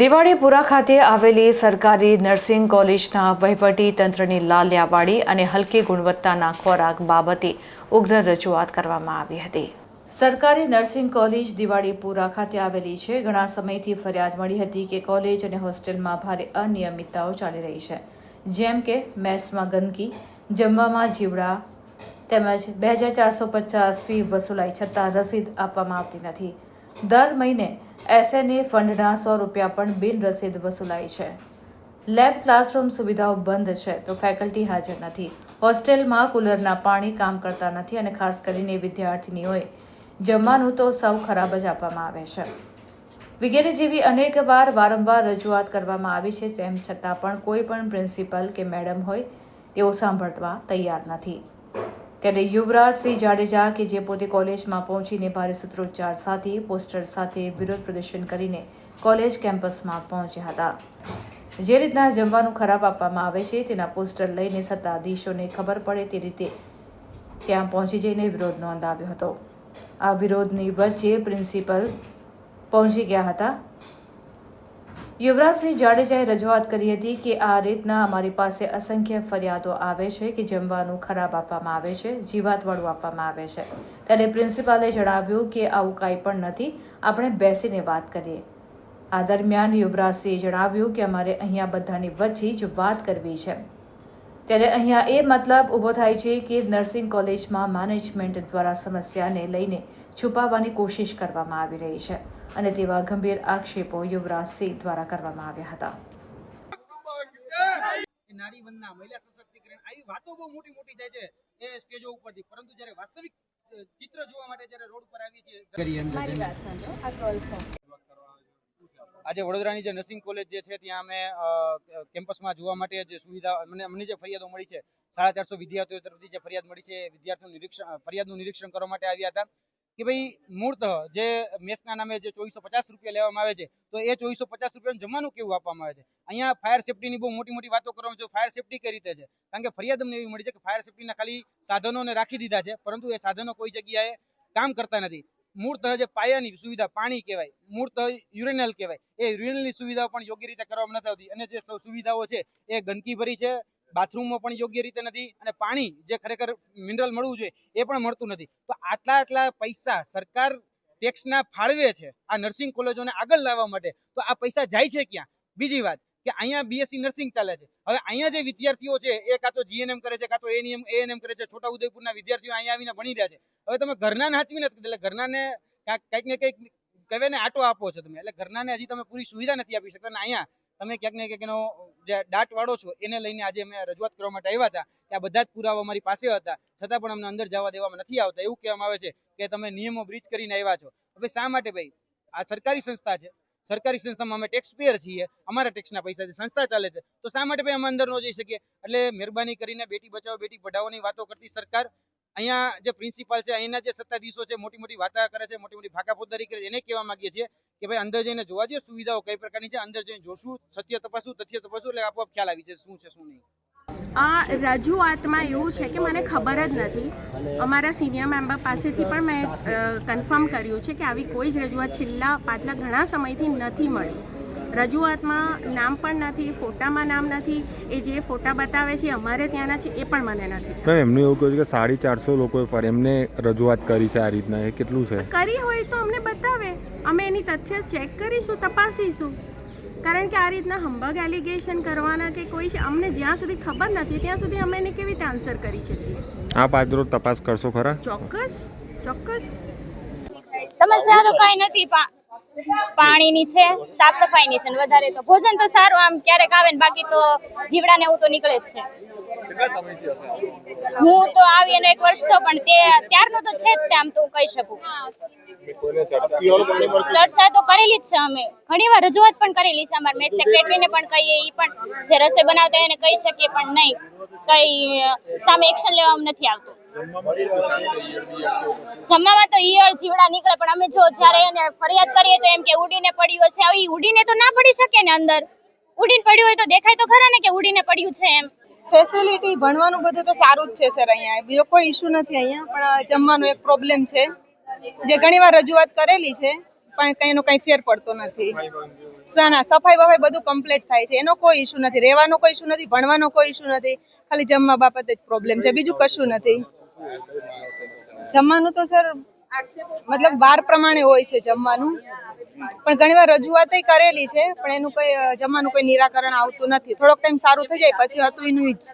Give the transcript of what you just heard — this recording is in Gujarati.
દિવાળીપુરા ખાતે આવેલી સરકારી નર્સિંગ કોલેજના વહીવટી તંત્રની લાલિયાવાડી અને હલકી ગુણવત્તાના ખોરાક બાબતે ઉગ્ર રજૂઆત કરવામાં આવી હતી. સરકારી નર્સિંગ કોલેજ દિવાળીપુરા ખાતે આવેલી છે. ઘણા સમયથી ફરિયાદ મળી હતી કે કોલેજ અને હોસ્ટેલમાં ભારે અનિયમિતતાઓ ચાલી રહી છે. જેમ કે મેસમાં ગંદકી, જમવામાં જીવડા તેમજ બે હજાર ચારસો પચાસ ફી વસૂલાઈ છતાં રસીદ આપવામાં આવતી નથી. દર મહિને એસએનએ ફંડના સો રૂપિયા પણ બિન રસીદ વસૂલાય છે. લેબ ક્લાસરૂમ સુવિધાઓ બંધ છે, તો ફેકલ્ટી હાજર નથી. હોસ્ટેલમાં કુલરના પાણી કામ કરતા નથી અને ખાસ કરીને વિદ્યાર્થીનીઓએ જમવાનું તો સૌ ખરાબ જ આપવામાં આવે છે. વગેરે જેવી અનેક વાર વારંવાર રજૂઆત કરવામાં આવી છે, તેમ છતાં પણ કોઈ પણ પ્રિન્સિપલ કે મેડમ હોય તેઓ સાંભળવા તૈયાર નથી. ત્યારે યુવરાજસિંહ જાડેજા કે જે પોતે કોલેજમાં પહોંચીને ભારે સૂત્રોચ્ચાર સાથે પોસ્ટર સાથે વિરોધ પ્રદર્શન કરીને કોલેજ કેમ્પસમાં પહોંચ્યા હતા. જે રીતના જમવાનું ખરાબ આપવામાં આવે છે તેના પોસ્ટર લઈને સત્તાધીશોને ખબર પડે તે રીતે ત્યાં પહોંચી જઈને વિરોધ નોંધાવ્યો હતો. આ વિરોધની વચ્ચે પ્રિન્સિપલ પહોંચી ગયા હતા. યુવરાજસિંહ જાડેજાએ રજૂઆત કરી હતી કે આ રીતના અમારી પાસે અસંખ્ય ફરિયાદો આવે છે કે જમવાનું ખરાબ આપવામાં આવે છે, જીવાતવાળું આપવામાં આવે છે. ત્યારે પ્રિન્સિપાલે જણાવ્યું કે આવું કાંઈ પણ નથી, આપણે બેસીને વાત કરીએ. આ દરમિયાન યુવરાજસિંહે જણાવ્યું કે અમારે અહીંયા બધાની વચ્ચે જ વાત કરવી છે. ત્યારે અહીંયા એ મતલબ ઊભો થાય છે કે નર્સિંગ કોલેજમાં મેનેજમેન્ટ દ્વારા સમસ્યાને લઈને છુપાવવાની કોશિશ કરવામાં આવી રહી છે અને તેવા ગંભીર આક્ષેપો યુવરાજસિંહ દ્વારા કરવામાં આવ્યા હતા. કે નારી વંદના મહિલા સશક્તિકરણ આવી વાતો બહુ મોટી મોટી થાય છે એ સ્ટેજો ઉપરથી. પરંતુ જ્યારે વાસ્તવિક ચિત્ર જોવા માટે જ્યારે રોડ પર આવીએ છીએ મારી વાત સાંભળો આ કોલ છે. આજે વડોદરાની જે નર્સિંગ કોલેજ જે છે, ત્યાં અમે કેમ્પસમાં જોવા માટે જે સુવિધા, મને, અમને જે ફરિયાદો મળી છે, સાડા ચારસો વિદ્યાર્થીઓ તરફથી જે ફરિયાદ મળી છે વિદ્યાર્થીઓનું નિરીક્ષણ ફરિયાદનું નિરીક્ષણ કરવા માટે આવ્યા હતા કે ભાઈ મૂળતઃ જે મેસના નામે જે ચોવીસો પચાસ રૂપિયા લેવામાં આવે છે, તો એ ચોવીસો પચાસ રૂપિયાનું જમવાનું કેવું આપવામાં આવે છે? અહીંયા ફાયર સેફટીની બહુ મોટી મોટી વાતો કરવામાં છે ફાયર સેફટી કઈ રીતે છે? કારણ કે ફરિયાદ અમને એવી મળી છે કે ફાયર સેફટીના ખાલી સાધનોને રાખી દીધા છે, પરંતુ એ સાધનો કોઈ જગ્યાએ કામ કરતા નથી. મૂળતઃ જે પાયાની સુવિધા, પાણી કહેવાય, મૂર્ત યુરેનલ કહેવાય. એ યુરેનલની સુવિધાઓ પણ યોગ્ય રીતે કરવામાં નથી આવતી. અને જે સુવિધાઓ છે, એ ગંદકી ભરી છે બાથરૂમમાં પણ યોગ્ય રીતે નથી અને પાણી જે ખરેખર મિનરલ મળવું જોઈએ, એ પણ મળતું નથી. તો આટલા આટલા પૈસા સરકાર ટેક્સના ફાળવે છે આ નર્સિંગ કોલેજોને આગળ લાવવા માટે, તો આ પૈસા જાય છે ક્યાં? બીજી વાત કે અહીંયા બીએસસી નર્સિંગ ચાલે છે. હવે અહીંયા જે વિદ્યાર્થીઓ છે, એ કાં તો જીએનએમ કરે છે, કાં તો એનએમ એએનએમ કરે છે, છોટા ઉદયપુરના વિદ્યાર્થીઓ અહીંયા આવીને ભણી રહ્યા છે. હવે તમે ઘરના નાચવી નથી એટલે ઘરનાને કાંઈક ને કંઈક કહેવાય ને આટો આપો છો તમે. એટલે ઘરનાને હજી તમે પૂરી સુવિધા નથી આપી શકતા. અને અહીંયા તમે ક્યાંક ને ક્યાંક એનો જે દાટ છો, એને લઈને આજે અમે રજૂઆત કરવા માટે આવ્યા હતા કે આ બધા જ પુરાવા અમારી પાસે હતા. છતાં પણ અમને અંદર જવા દેવામાં નથી આવતા. એવું કહેવામાં આવે છે કે તમે નિયમો બ્રીચ કરીને આવ્યા છો. હવે શા માટે ભાઈ? આ સરકારી સંસ્થા છે. સરકારી સંસ્થામાં અમે ટેક્સ પેયર છીએ. અમારા ટેક્સના પૈસાથી સંસ્થા ચાલે છે, તો શા માટે અમે અંદર ન જઈ શકીએ? એટલે મહેરબાની કરીને બેટી બચાવો, બેટી પઢાઓની વાતો કરતી સરકાર. અહીંયા જે પ્રિન્સિપાલ છે, અહીંના જે સત્તાધીશો છે, મોટી મોટી વાતા કરે છે, મોટી મોટી ફાકાફોદારી કરે છે, એને કહેવા માંગીએ છીએ કે ભાઈ અંદર જઈને જોવા દો સુવિધાઓ કઈ પ્રકારની છે, અંદર જઈને જોશું, સત્ય તપાસું, તથ્ય તપાસું, એટલે આપોઆપ ખ્યાલ આવી જશે, શું છે, શું નહીં. આ રજૂઆતમાં એવું છે કે મને ખબર જ નથી. અમારા સિનિયર મેમ્બર પાસેથી પણ મેં કન્ફર્મ કર્યું છે કે આવી કોઈ જ રજૂઆત છેલ્લા પાછલા ઘણા સમયથી નથી મળી. રજૂઆતમાં નામ પણ નથી ફોટામાં નામ નથી. એ જે ફોટા બતાવે છે અમારે ત્યાંના છે એ પણ મને નથી. મેમ એમનું એવું કહ્યું છે કે સાડી ચારસો લોકોએ પર એમને રજૂઆત કરી છે આ રીતના એ કેટલું છે? કરી હોય તો અમને બતાવે. અમે એની તથ્ય ચેક કરીશું તપાસીશું. કારણ કે આ રીતના હંબગ એલિગેશન કરવાના કે કોઈ છે અમને જ્યાં સુધી ખબર નથી ત્યાં સુધી અમે એને કેવી રીતે આન્સર કરી શકીએ? આપ આજરોજ તપાસ કરશો ખરા? ચોક્કસ ચોક્કસ. સમસ્યા તો કઈ નથી પાણીની છે સાફ સફાઈની છે ને વધારે તો. ભોજન તો સારું આમ ક્યારેક આવે ને બાકી તો જીવડા ને એવું તો નીકળે જ છે. હું તો આવી અને એક વર્ષ તો પણ તે ત્યારનું તો છે જ તે આમ તો હું કહી શકું. ચર્ચા તો કરેલી જ છે અમે. ઘણી વાર રજૂઆત પણ કરેલી છે અમારા. મેસ સેક્રેટરીને પણ કહીએ એ પણ જે રસોઈ બનાવતા એને કહી શકીએ પણ નહીં. કઈ સામે એક્શન લેવામાં નથી આવતું. જમવામાં તો ઈયળ જીવડા નીકળે પણ અમે જો જ્યારે એને ફરિયાદ કરીએ તો એમ કે ઉડીને પડ્યું હશે. આવી ઉડીને તો ના પડી શકે ને અંદર. ઉડીને પડ્યું હોય તો દેખાય તો ખરા ને કે ઉડીને પડ્યું છે એમ. ફેસિલિટી ભણવાનું બધું તો સારું જ છે સર અહીંયા. બીજો કોઈ ઇશ્યુ નથી અહીંયા, પણ જમવાનું એક પ્રોબ્લેમ છે. જે ઘણીવાર રજૂઆત કરેલી છે, પણ કંઈ એનો કંઈ ફેર પડતો નથી. ના સફાઈ વફાઈ બધું કમ્પ્લીટ થાય છે. એનો કોઈ ઇશ્યુ નથી. રહેવાનો કોઈ ઇશ્યુ નથી, ભણવાનો કોઈ ઇશ્યુ નથી. ખાલી જમવા બાબતે જ પ્રોબ્લેમ છે. બીજું કશું નથી. જમવાનું તો સર મતલબ વાર પ્રમાણે હોય છે જમવાનું. પણ ઘણીવાર રજૂઆત કરેલી છે, પણ એનું કોઈ જમવાનું કોઈ નિરાકરણ આવતું નથી. થોડોક ટાઈમ સારું થઈ જાય, પછી હતું એનું જ.